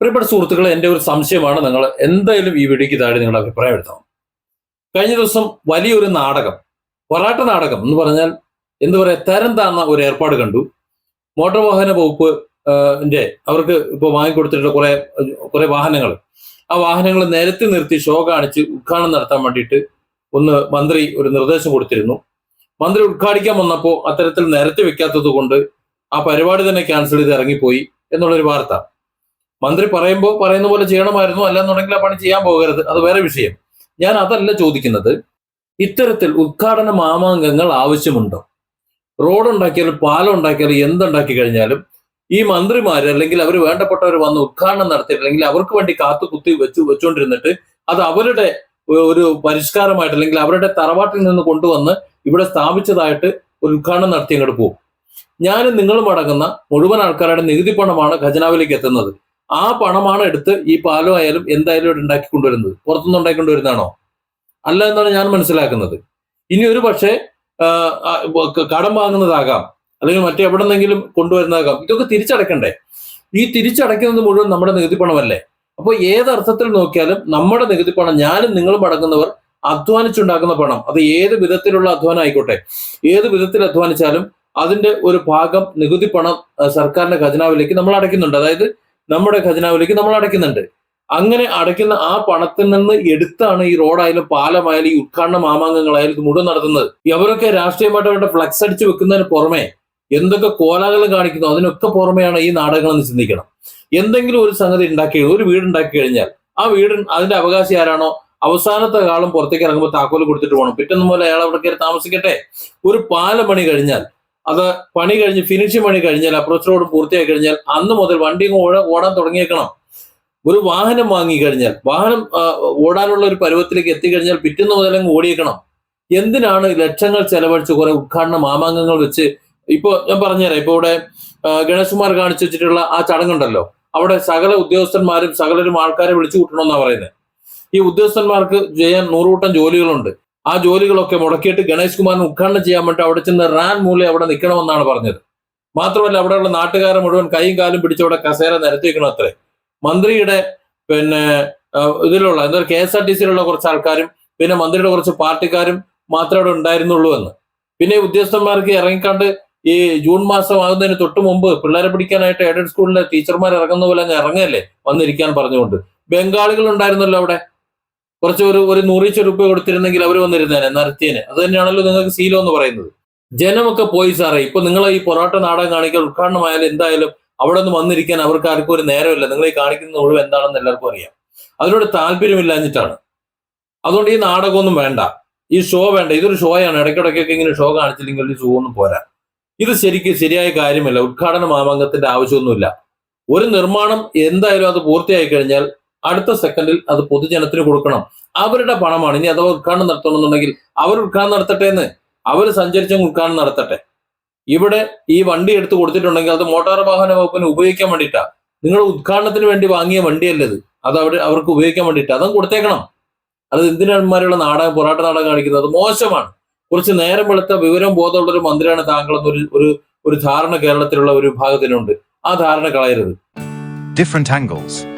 പ്രിയപ്പെട്ട സുഹൃത്തുക്കളെ എന്റെ ഒരു സംശയമാണ് നിങ്ങൾ എന്തായാലും ഈ വീഡിയോയ്ക്ക് താഴെ നിങ്ങളുടെ അഭിപ്രായം എഴുതണം. കഴിഞ്ഞ ദിവസം വലിയൊരു നാടകം പൊറാട്ട നാടകം എന്ന് പറഞ്ഞാൽ എന്ത് പറയാ തരം താന്ന ഒരു ഏർപ്പാട് കണ്ടു. മോട്ടോർ വാഹന വകുപ്പ് ന്റെ അവർക്ക് ഇപ്പോൾ വാങ്ങിക്കൊടുത്തിട്ടുള്ള കുറെ കുറെ വാഹനങ്ങൾ. ആ വാഹനങ്ങൾ നിരത്തി നിർത്തി ഷോ കാണിച്ച് ഉദ്ഘാടനം നടത്താൻ വേണ്ടിയിട്ട് ഒന്ന് മന്ത്രി ഒരു നിർദ്ദേശം കൊടുത്തിരുന്നു. മന്ത്രി ഉദ്ഘാടിക്കാൻ വന്നപ്പോൾ അത്തരത്തിൽ നിരത്തി വെക്കാത്തത് കൊണ്ട് ആ പരിപാടി തന്നെ ക്യാൻസൽ ചെയ്ത് ഇറങ്ങിപ്പോയി എന്നുള്ളൊരു വാർത്ത. മന്ത്രി പറയുമ്പോൾ പറയുന്ന പോലെ ചെയ്യണമായിരുന്നു അല്ലെന്നുണ്ടെങ്കിൽ ആ പണി ചെയ്യാൻ പോകരുത്. അത് വേറെ വിഷയം. ഞാൻ അതല്ല ചോദിക്കുന്നത്. ഇത്തരത്തിൽ ഉദ്ഘാടന മാമാങ്കങ്ങൾ ആവശ്യമുണ്ടോ? റോഡ് ഉണ്ടാക്കിയാലും പാലം ഉണ്ടാക്കിയാലും എന്തുണ്ടാക്കി കഴിഞ്ഞാലും ഈ മന്ത്രിമാർ അല്ലെങ്കിൽ അവർ വേണ്ടപ്പെട്ടവർ വന്ന് ഉദ്ഘാടനം നടത്തിയിട്ട് അല്ലെങ്കിൽ അവർക്ക് വേണ്ടി കാത്തു കുത്തി വെച്ച് വെച്ചുകൊണ്ടിരുന്നിട്ട് അത് അവരുടെ ഒരു പരിഷ്കാരമായിട്ട് അല്ലെങ്കിൽ അവരുടെ തറവാട്ടിൽ നിന്ന് കൊണ്ടുവന്ന് ഇവിടെ സ്ഥാപിച്ചതായിട്ട് ഒരു ഉദ്ഘാടനം നടത്തി അങ്ങോട്ട് പോകും. ഞാനും നിങ്ങളും അടങ്ങുന്ന മുഴുവൻ ആൾക്കാരുടെ നികുതി പണമാണ് ഖജനാവിലേക്ക് എത്തുന്നത്. ആ പണമാണ് എടുത്ത് ഈ പാലോ ആയാലും എന്തായാലും ഇവിടെ ഉണ്ടാക്കി കൊണ്ടുവരുന്നത്. പുറത്തുനിന്ന് ഉണ്ടാക്കി കൊണ്ടുവരുന്നതാണോ? അല്ല എന്നാണ് ഞാൻ മനസ്സിലാക്കുന്നത്. ഇനി ഒരു പക്ഷേ കടം വാങ്ങുന്നതാകാം. അല്ലെങ്കിൽ മറ്റെവിടെന്നെങ്കിലും കൊണ്ടുവരുന്നതാകാം. ഇതൊക്കെ തിരിച്ചടക്കണ്ടേ? ഈ തിരിച്ചടയ്ക്കുന്നത് മുഴുവൻ നമ്മുടെ നികുതി പണമല്ലേ? അപ്പോൾ ഏതർത്ഥത്തിൽ നോക്കിയാലും നമ്മുടെ നികുതി പണം ഞാനും നിങ്ങളും അടങ്ങുന്നവർ അധ്വാനിച്ചുണ്ടാക്കുന്ന പണം. അത് ഏത് വിധത്തിലുള്ള അധ്വാനം ആയിക്കോട്ടെ. ഏത് വിധത്തിൽ അധ്വാനിച്ചാലും അതിന്റെ ഒരു ഭാഗം നികുതി പണം സർക്കാരിന്റെ ഖജനാവിലേക്ക് നമ്മൾ അടയ്ക്കുന്നുണ്ട്. അതായത് നമ്മുടെ ഖജനാവിലേക്ക് നമ്മൾ അടയ്ക്കുന്നുണ്ട്. അങ്ങനെ അടയ്ക്കുന്ന ആ പണത്തിൽ നിന്ന് എടുത്താണ് ഈ റോഡായാലും പാലമായാലും ഈ ഉദ്ഘാടന മാമാങ്കങ്ങളായാലും ഇത് മുഴുവൻ നടത്തുന്നത്. ഇവരൊക്കെ രാഷ്ട്രീയമായിട്ട് അവരുടെ ഫ്ലക്സ് അടിച്ചു വെക്കുന്നതിന് പുറമെ എന്തൊക്കെ കോലാഹലം കാണിക്കുന്നു അതിനൊക്കെ പുറമെയാണ് ഈ നാടകങ്ങളെന്ന് ചിന്തിക്കണം. എന്തെങ്കിലും ഒരു സംഗതി ഉണ്ടാക്കി ഒരു വീട് ഉണ്ടാക്കി കഴിഞ്ഞാൽ ആ വീട് അതിന്റെ അവകാശി ആരാണോ? അവസാനത്തെ കാലം പുറത്തേക്ക് ഇറങ്ങുമ്പോൾ താക്കോൽ കൊടുത്തിട്ട് പോകണം. പിറ്റൊന്നും പോലെ അയാൾ അവിടെ കയറി താമസിക്കട്ടെ. ഒരു പാലം പണി കഴിഞ്ഞാൽ അത് പണി കഴിഞ്ഞ് ഫിനിഷിംഗ് പണി കഴിഞ്ഞാൽ അപ്രോച്ച് റോഡ് പൂർത്തിയായി കഴിഞ്ഞാൽ അന്ന് മുതൽ വണ്ടി ഓടാൻ തുടങ്ങിയേക്കണം. ഒരു വാഹനം വാങ്ങിക്കഴിഞ്ഞാൽ വാഹനം ഓടാനുള്ള ഒരു പരുവത്തിലേക്ക് എത്തിക്കഴിഞ്ഞാൽ പിറ്റുന്ന മുതൽ അങ്ങ് ഓടിയേക്കണം. എന്തിനാണ് ലക്ഷങ്ങൾ ചെലവഴിച്ച് കുറെ ഉദ്ഘാടന മാമാങ്കങ്ങൾ വെച്ച് ഇപ്പൊ ഞാൻ പറഞ്ഞുതരാം. ഇപ്പൊ ഇവിടെ ആ, ഗണേഷ് കുമാർ കാണിച്ചു വെച്ചിട്ടുള്ള ആ ചടങ്ങുണ്ടല്ലോ. അവിടെ സകല ഉദ്യോഗസ്ഥന്മാരും സകലരും ആൾക്കാരെ വിളിച്ചു കൂട്ടണമെന്നാണ് പറയുന്നത്. ഈ ഉദ്യോഗസ്ഥന്മാർക്ക് ചെയ്യാൻ നൂറുകൂട്ടം ജോലികളുണ്ട്. ആ ജോലികളൊക്കെ മുടക്കിയിട്ട് ഗണേഷ് കുമാറിന് ഉദ്ഘാടനം ചെയ്യാൻ വേണ്ടി അവിടെ ചെന്ന് റാൻ മൂല അവിടെ നിൽക്കണമെന്നാണ് പറഞ്ഞത്. മാത്രമല്ല അവിടെയുള്ള നാട്ടുകാരെ മുഴുവൻ കൈയും കാലും പിടിച്ച് അവിടെ കസേര നിരത്തിക്കണം അത്രേ. മന്ത്രിയുടെ പിന്നെ ഇതിലുള്ള എന്താ കെ എസ് ആർ ടി സിയിലുള്ള കുറച്ച് ആൾക്കാരും പിന്നെ മന്ത്രിയുടെ കുറച്ച് പാർട്ടിക്കാരും മാത്രമേ അവിടെ ഉണ്ടായിരുന്നുള്ളൂ എന്ന്. പിന്നെ ഉദ്യോഗസ്ഥന്മാർക്ക് ഇറങ്ങിക്കാണ്ട് ഈ ജൂൺ മാസം ആകുന്നതിന് തൊട്ട് മുമ്പ് പിള്ളേരെ പിടിക്കാനായിട്ട് എയ്ഡഡ് സ്കൂളിലെ ടീച്ചർമാർ ഇറങ്ങുന്ന പോലെ അങ്ങ് ഇറങ്ങല്ലേ വന്നിരിക്കാൻ പറഞ്ഞുകൊണ്ട്. ബംഗാളികൾ ഉണ്ടായിരുന്നല്ലോ അവിടെ. കുറച്ച് ഒരു ഒരു നൂറിച്ച രൂപ കൊടുത്തിരുന്നെങ്കിൽ അവർ വന്നിരുന്നേനെ നടത്തിയേനെ അത് തന്നെയാണല്ലോ നിങ്ങൾക്ക് ശീലം എന്ന് പറയുന്നത്. ജനമൊക്കെ പോയി സാറേ ഇപ്പൊ നിങ്ങൾ ഈ പൊറോട്ട നാടകം കാണിക്കൽ ഉദ്ഘാടനമായാലും എന്തായാലും അവിടെ നിന്ന് വന്നിരിക്കാൻ അവർക്ക് ആർക്കും ഒരു നേരമില്ല. നിങ്ങൾ ഈ കാണിക്കുന്ന മുഴുവൻ എന്താണെന്ന് എല്ലാവർക്കും അറിയാം. അതിനോട് താല്പര്യമില്ലാഞ്ഞിട്ടാണ്. അതുകൊണ്ട് ഈ നാടകമൊന്നും വേണ്ട. ഈ ഷോ വേണ്ട. ഇതൊരു ഷോയാണ്. ഇടയ്ക്കിടയ്ക്കൊക്കെ ഇങ്ങനെ ഷോ കാണിച്ചില്ലെങ്കിൽ ഒരു ഷോ ഒന്നും പോരാ. ഇത് ശരിക്കും ശരിയായ കാര്യമല്ല. ഉദ്ഘാടന മാമാങ്കത്തിന്റെ ആവശ്യമൊന്നുമില്ല. ഒരു നിർമ്മാണം എന്തായാലും അത് പൂർത്തിയായി കഴിഞ്ഞാൽ അടുത്ത സെക്കൻഡിൽ അത് പൊതുജനത്തിന് കൊടുക്കണം. അവരുടെ പണമാണ്. ഇനി അഥവാ ഉദ്ഘാടനം നടത്തണമെന്നുണ്ടെങ്കിൽ അവർ ഉദ്ഘാടനം നടത്തട്ടെ എന്ന്. അവർ സഞ്ചരിച്ച ഉദ്ഘാടനം നടത്തട്ടെ. ഇവിടെ ഈ വണ്ടി എടുത്തു കൊടുത്തിട്ടുണ്ടെങ്കിൽ അത് മോട്ടോർ വാഹന വകുപ്പിന് ഉപയോഗിക്കാൻ വേണ്ടിയിട്ടാ. നിങ്ങൾ ഉദ്ഘാടനത്തിന് വേണ്ടി വാങ്ങിയ വണ്ടിയല്ലത് അത് അവിടെ അവർക്ക് ഉപയോഗിക്കാൻ വേണ്ടിയിട്ട്. അതും കൊടുത്തേക്കണം. അത് എന്തിനന്മാരുള്ള നാടകം പൊറാട്ട നാടകം കാണിക്കുന്നത്? അത് മോശമാണ്. കുറച്ച് നേരം വെളുത്ത വിവരം ബോധമുള്ള ഒരു മന്ത്രിയാണ് താങ്കൾ ഒരു ഒരു ഒരു ധാരണ കേരളത്തിലുള്ള ഒരു വിഭാഗത്തിനുണ്ട് ആ ധാരണ കളയരുത്. Different angles.